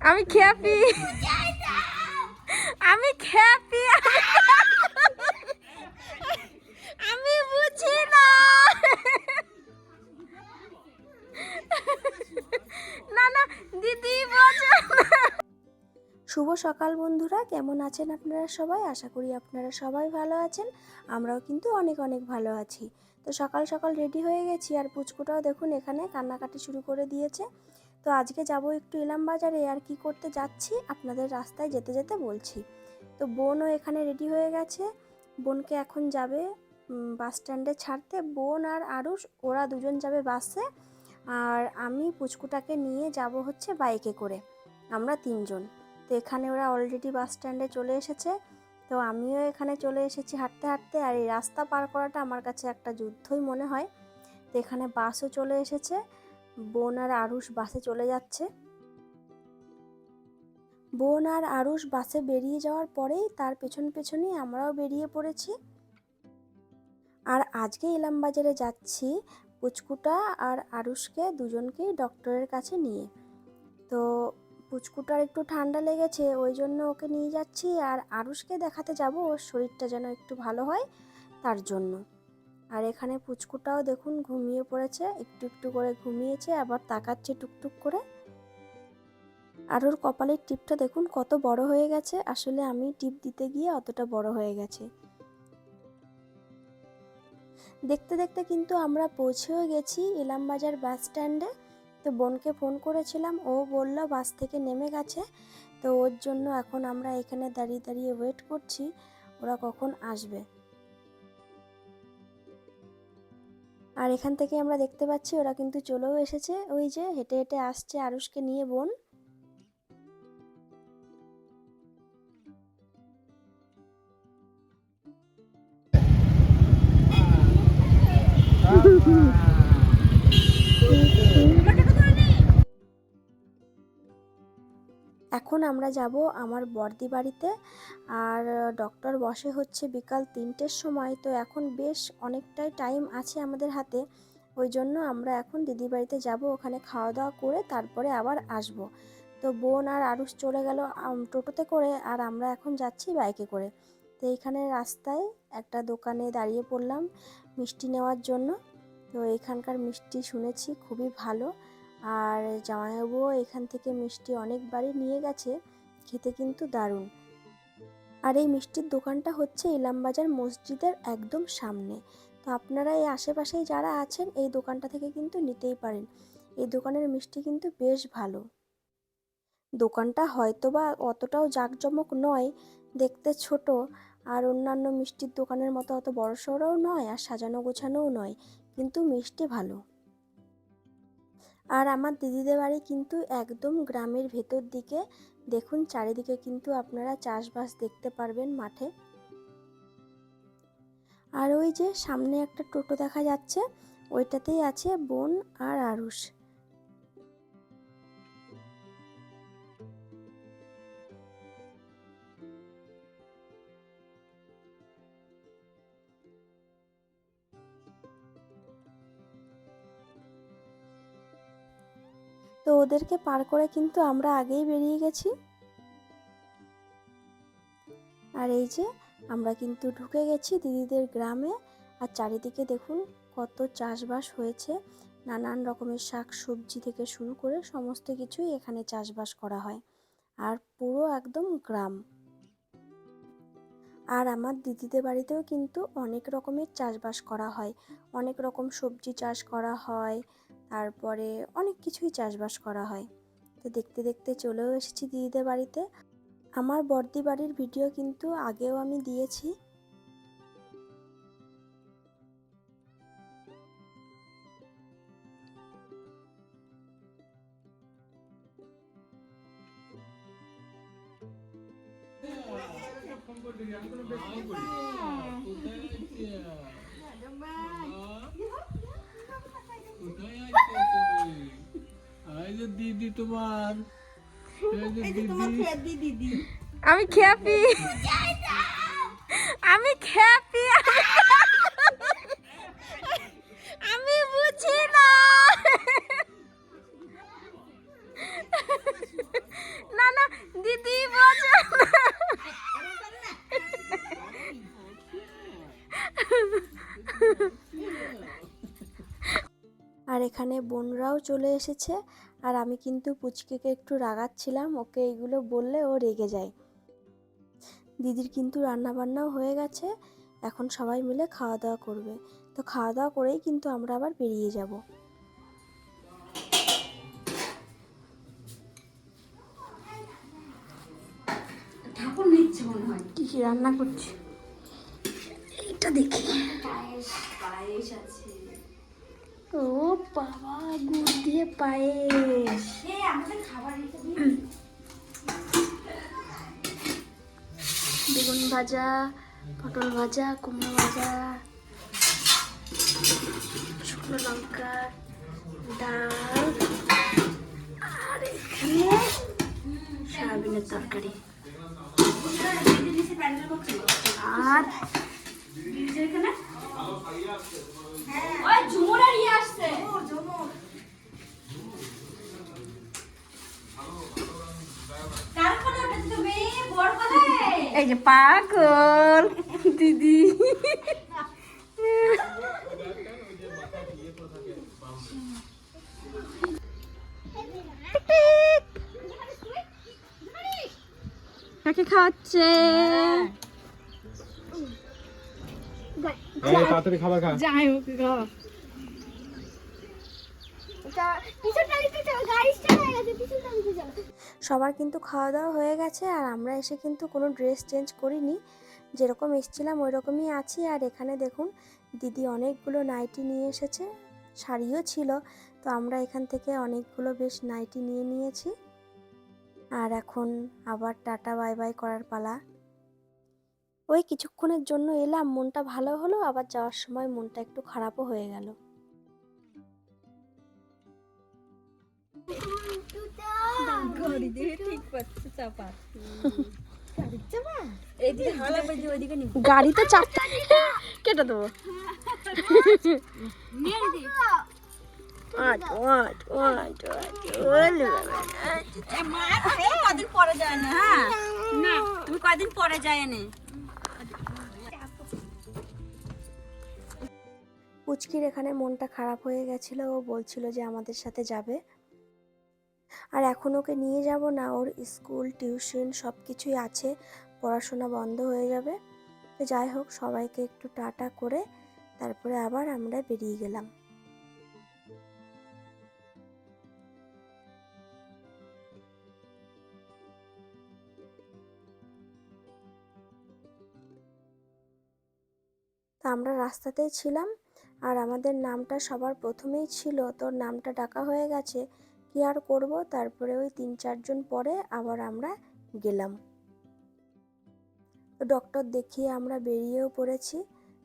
আমি খ্যাপি আমি খ্যাপি আমি বুঝি না। না না দিদি বোঝো শুভ সকাল বন্ধুরা। কেমন আছেন আপনারা সবাই? আশা করি আপনারা সবাই ভালো আছেন। আমরাও কিন্তু অনেক অনেক ভালো আছি। তো সকাল সকাল রেডি হয়ে গেছি আর পুচকুটাও দেখুন এখানে কান্নাকাটি শুরু করে দিয়েছে। তো আজকে যাব একটু ইলাম বাজারে আর কি করতে যাচ্ছি আপনাদের রাস্তায় যেতে যেতে বলছি। তো বোনও এখানে রেডি হয়ে গেছে। বোনকে এখন যাবে বাস স্ট্যান্ডে ছাড়তে। বোন আর আরুষ, ওরা দুজন যাবে বাসে আর আমি পুচকুটাকে নিয়ে যাব হচ্ছে বাইকে করে। আমরা তিনজন। তো এখানে ওরা অলরেডি বাস স্ট্যান্ডে চলে এসেছে। তো আমিও এখানে চলে এসেছি হাঁটতে হাঁটতে আর এই রাস্তা পার করাটা আমার কাছে একটা যুদ্ধই মনে হয়। তো এখানে বাসও চলে এসেছে, বোন আর আরুষ বাসে চলে যাচ্ছে। বোন আর আরুষ বাসে বেরিয়ে যাওয়ার পরেই তার পেছন পেছনেই আমরাও বেরিয়ে পড়েছি। আর আজকে ইলাম বাজারে যাচ্ছি পুচকুটা আর আরুষকে দুজনকেই ডক্টরের কাছে নিয়ে। তো পুচকুটার একটু ঠান্ডা লেগেছে, ওই জন্য ওকে নিয়ে যাচ্ছি আর আরুষকে দেখাতে যাব, ওর শরীরটা যেন একটু ভালো হয় তার জন্য। আর এখানে পুচকুটাও দেখুন ঘুমিয়ে পড়েছে, একটু একটু করে ঘুমিয়েছে, আবার তাকাচ্ছে টুকটুক করে। আর ওর কপালের টিপটা দেখুন কত বড় হয়ে গেছে, আসলে আমি টিপ দিতে গিয়ে অতটা বড় হয়ে গেছে। দেখতে দেখতে কিন্তু আমরা পৌঁছেও গেছি ইলামবাজার বাস স্ট্যান্ডে তো বোনকে ফোন করেছিলাম। ও বলল, বাস থেকে নেমে গেছে। তো ওর জন্য এখন আমরা এখানে দাঁড়িয়ে দাঁড়িয়ে ওয়েট করছি, ওরা কখন আসবে। আর এখান থেকে আমরা দেখতে পাচ্ছি, ওরা কিন্তু চলেও এসেছে। ওই যে হেঁটে হেঁটে আসছে আরুষকে নিয়ে বোন। এখন আমরা যাব আমার বর্দি বাড়িতে। আর ডক্টর বসে হচ্ছে বিকাল তিনটের সময়। তো এখন বেশ অনেকটাই টাইম আছে আমাদের হাতে। ওই জন্য আমরা এখন দিদি বাড়িতে যাব, ওখানে খাওয়া দাওয়া করে তারপরে আবার আসব। তো বোন আর আরুষ চলে গেল টোটোতে করে, আর আমরা এখন যাচ্ছি বাইকে করে। তো এইখানে রাস্তায় একটা দোকানে দাঁড়িয়ে পড়লাম মিষ্টি নেওয়ার জন্য। তো এখানকার মিষ্টি শুনেছি খুবই ভালো। আর জামাইবাবুও এখান থেকে মিষ্টি অনেকবারই নিয়ে গেছে, খেতে কিন্তু দারুণ। আর এই মিষ্টির দোকানটা হচ্ছে ইলামবাজার মসজিদের একদম সামনে। তো আপনারা এই আশেপাশেই যারা আছেন, এই দোকানটা থেকে কিন্তু নিতেই পারেন। এই দোকানের মিষ্টি কিন্তু বেশ ভালো। দোকানটা হয়তোবা অতটাও জাঁকজমক নয়, দেখতে ছোট, আর অন্যান্য মিষ্টির দোকানের মতো অত বড় সড়ও নয়, আর সাজানো গোছানোও নয়, কিন্তু মিষ্টি ভালো। আর আমার দিদিদের বাড়ি কিন্তু একদম গ্রামের ভেতর দিকে। দেখুন, চারিদিকে কিন্তু আপনারা চাষবাস দেখতে পারবেন মাঠে। আর ওই যে সামনে একটা টোটো দেখা যাচ্ছে, ওইটাতেই আছে বোন আর আরুষ। ওদেরকে পার করে কিন্তু আমরা আগেই বেরিয়ে গেছি। আর এই যে, আমরা কিন্তু ঢুকে গেছি দিদিদের গ্রামে। আর চারিদিকে দেখুন কত চাষবাস হয়েছে। নানান রকমের শাক সবজি থেকে শুরু করে সমস্ত কিছুই এখানে চাষবাস করা হয়। আর পুরো একদম গ্রাম। আর আমার দিদিদের বাড়িতেও কিন্তু অনেক রকমের চাষবাস করা হয়। অনেক রকম সবজি চাষ করা হয়। তারপরে অনেক কিছুই চাষবাস করা হয়। তো দেখতে দেখতে চলেও এসেছি দিদিদের বাড়িতে। আমার বর্দি বাড়ির ভিডিও কিন্তু আগেও আমি দিয়েছি। দিদি তোমার এই যে এই যে তোমার দিদি। দিদি আমি খ্যাপি। আমি খ্যাপি। আমি বুঝি না। না না দিদি বোঝো আর এখানে বোনরাও চলে এসেছে। আর আমি কিন্তু পুচকেকে একটু রাগাচ্ছিলাম ওকে এইগুলো বললে ও রেগে যায়। দিদির কিন্তু রান্না বান্নাও হয়ে গেছে এখন সবাই মিলে খাওয়া দাওয়া করবে। তো খাওয়া দাওয়া করেই কিন্তু আমরা আবার বেরিয়ে যাব। কি কি রান্না করছি? এটা দেখি। পায়েস পায়েস আছে। ও বাবা গুড় দিয়ে পায়েস। দিই বেগুন ভাজা পটল ভাজা কুমড়ো ভাজা শুকনো লঙ্কা ডাল আর এখানে সয়াবিনের তরকারি। আর এখানে ওই ঝুমুর আর ইয়ে আসছে। এই যে পাগল দিদি। কাকে খাওয়াচ্ছে? এই তাড়াতাড়ি খাবার খা। যাই হোক সবার কিন্তু খাওয়া দাওয়া হয়ে গেছে আর আমরা এসে কিন্তু কোনো ড্রেস চেঞ্জ করিনি। যেরকম এসেছিলাম ওই রকমই আছি। আর এখানে দেখুন দিদি অনেকগুলো নাইটি নিয়ে এসেছে। শাড়িও ছিল। তো আমরা এখান থেকে অনেকগুলো বেশ নাইটি নিয়ে নিয়েছি। আর এখন আবার টাটা বাই বাই করার পালা। ওই কিছুক্ষণের জন্য এলাম মনটা ভালো হলো আবার যাওয়ার সময় মনটা একটু খারাপও হয়ে গেল। গাড়িতে চারটা কেটে দেবো। কদিন পরে যায় না হ্যাঁ? না তুমি কদিন পরে যায় না পুচকির এখানে মনটা খারাপ হয়ে গেছিল। ও বলছিল যে আমাদের সাথে যাবে। আর এখন ওকে নিয়ে যাব না। ওর স্কুল, টিউশন সব কিছুই আছে। পড়াশোনা বন্ধ হয়ে যাবে। তো যাই হোক, সবাইকে একটু টাটা করে তারপরে আবার আমরা বেরিয়ে গেলাম। আমরা রাস্তাতেই ছিলাম। আর আমাদের নামটা সবার প্রথমেই ছিল, তোর নামটা ডাকা হয়ে গেছে, কি আর করব? তারপরে ওই তিন চারজন পরে আবার আমরা গেলাম। তো ডক্টর দেখিয়ে আমরা বেরিয়েও পড়েছি,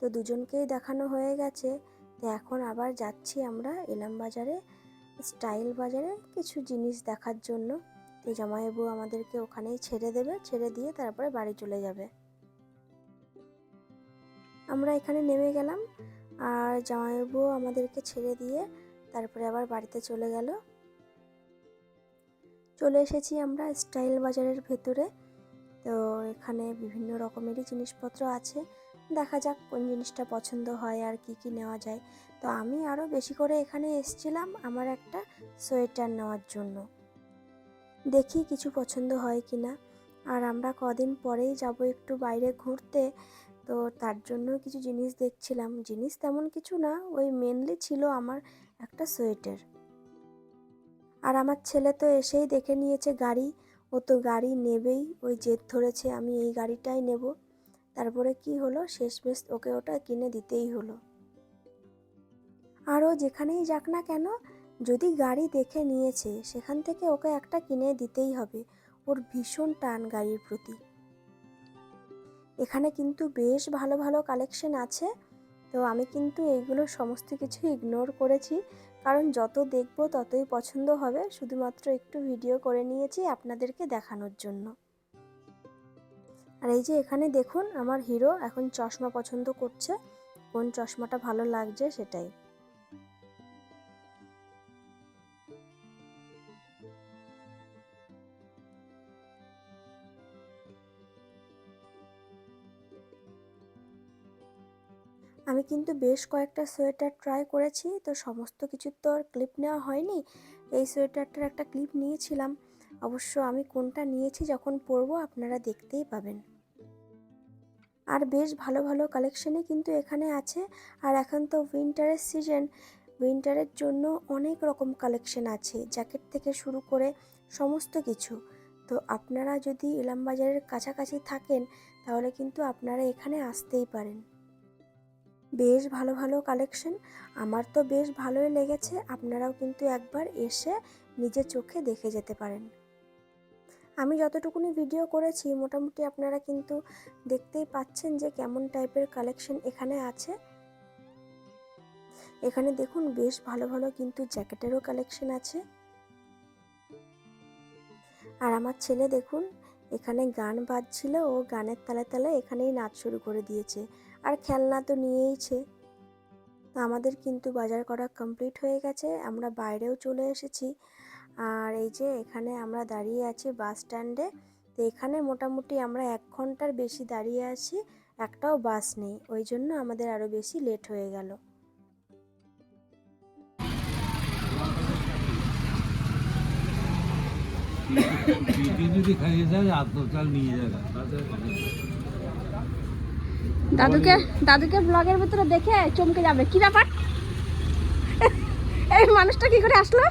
তো দুজনকেই দেখানো হয়ে গেছে। তো এখন আবার যাচ্ছি আমরা এলাম বাজারে, স্টাইল বাজারে কিছু জিনিস দেখার জন্য। তো জামাইবাবু আমাদেরকে ওখানেই ছেড়ে দেবে, ছেড়ে দিয়ে তারপরে বাড়ি চলে যাবে। আমরা এখানে নেমে গেলাম আর জামাইবাবু আমাদেরকে ছেড়ে দিয়ে তারপরে আবার বাড়িতে চলে গেল। চলে এসেছি আমরা স্টাইল বাজারের ভেতরে। তো এখানে বিভিন্ন রকমেরই জিনিসপত্র আছে। দেখা যাক কোন জিনিসটা পছন্দ হয় আর কি কি নেওয়া যায়। তো আমি আরও বেশি করে এখানে এসছিলাম আমার একটা সোয়েটার নেওয়ার জন্য। দেখি কিছু পছন্দ হয় কি না আর আমরা কদিন পরেই যাব একটু বাইরে ঘুরতে। তো তার জন্য কিছু জিনিস দেখছিলাম। জিনিস তেমন কিছু না, ওই মেনলি ছিল আমার একটা সোয়েটার। আর আমার ছেলে তো এসেই দেখে নিয়েছে গাড়ি, ও তো গাড়ি নেবেই, ওই জেদ ধরেছে আমি এই গাড়িটাই নেব। তারপরে কি হলো? শেষমেশ ওকে ওটা কিনে দিতেই হলো। আরও যেখানেই যাক না কেন, যদি গাড়ি দেখে নিয়েছে, সেখান থেকে ওকে একটা কিনে দিতেই হবে। ওর ভীষণ টান গাড়ির প্রতি। এখানে কিন্তু বেশ ভালো ভালো কালেকশন আছে। তো আমি কিন্তু এইগুলো সমস্ত কিছু ইগনোর করেছি। কারণ যত দেখব ততই পছন্দ হবে। শুধুমাত্র একটু ভিডিও করে নিয়েছি আপনাদেরকে দেখানোর জন্য। আর এই যে এখানে দেখুন, আমার হিরো এখন চশমা পছন্দ করছে। কোন চশমাটা ভালো লাগছে সেটাই। আমি কিন্তু বেশ কয়েকটা সোয়েটার ট্রাই করেছি, তো সমস্ত কিছুর তো আর ক্লিপ নেওয়া হয়নি। এই সোয়েটারটার একটা ক্লিপ নিয়েছিলাম। অবশ্য আমি কোনটা নিয়েছি, যখন পরবো, আপনারা দেখতেই পাবেন। আর বেশ ভালো ভালো কালেকশনই কিন্তু এখানে আছে। আর এখন তো উইন্টারের সিজন উইন্টারের জন্য অনেক রকম কালেকশন আছে জ্যাকেট থেকে শুরু করে সমস্ত কিছু। তো আপনারা যদি ইলামবাজারের কাছাকাছি থাকেন, তাহলে কিন্তু আপনারা এখানে আসতেই পারেন। বেশ ভালো ভালো কালেকশন আমার তো বেশ ভালোই লেগেছে। আপনারাও কিন্তু একবার এসে নিজের চোখে দেখে যেতে পারেন। আমি যতটুকুনি ভিডিও করেছি, মোটামুটি আপনারা কিন্তু দেখতেই পাচ্ছেন যে কেমন টাইপের কালেকশন এখানে আছে। এখানে দেখুন বেশ ভালো ভালো কিন্তু জ্যাকেটেরও কালেকশন আছে। আর আমার ছেলে দেখুন, এখানে গান বাজছিল, ও গানের তালে তালে এখানেই নাচ শুরু করে দিয়েছে। আর খেলনা তো নিয়েইছে। আমাদের কিন্তু বাজার করা কমপ্লিট হয়ে গেছে, আমরা বাইরেও চলে এসেছি। আর এই যে এখানে আমরা দাঁড়িয়ে আছি বাস স্ট্যান্ডে তো এখানে মোটামুটি আমরা এক ঘণ্টার বেশি দাঁড়িয়ে আছি, একটাও বাস নেই, ওই জন্য আমাদের আরও বেশি লেট হয়ে গেল। যদি খাইয়ে দেয় আত্মচাল নিয়ে যাবে দাদুকে দাদুকে ব্লগের ভিতরে দেখে চমকে যাবে। কি ব্যাপার? এই মানুষটা কি করে আসলো?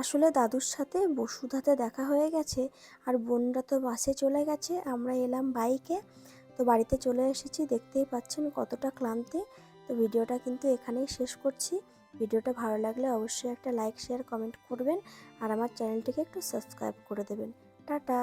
আসলে দাদুর সাথে বসুধাতে দেখা হয়ে গেছে, আর বোনরা তো বাসে চলে গেছে, আমরা এলাম বাইকে। তো বাড়িতে চলে এসেছি, দেখতেই পাচ্ছেন কতটা ক্লান্তি। তো ভিডিওটা কিন্তু এখানেই শেষ করছি। ভিডিওটা ভালো লাগলে অবশ্যই একটা লাইক শেয়ার কমেন্ট করবেন, আর আমার চ্যানেলটিকে একটু সাবস্ক্রাইব করে দেবেন। টাটা!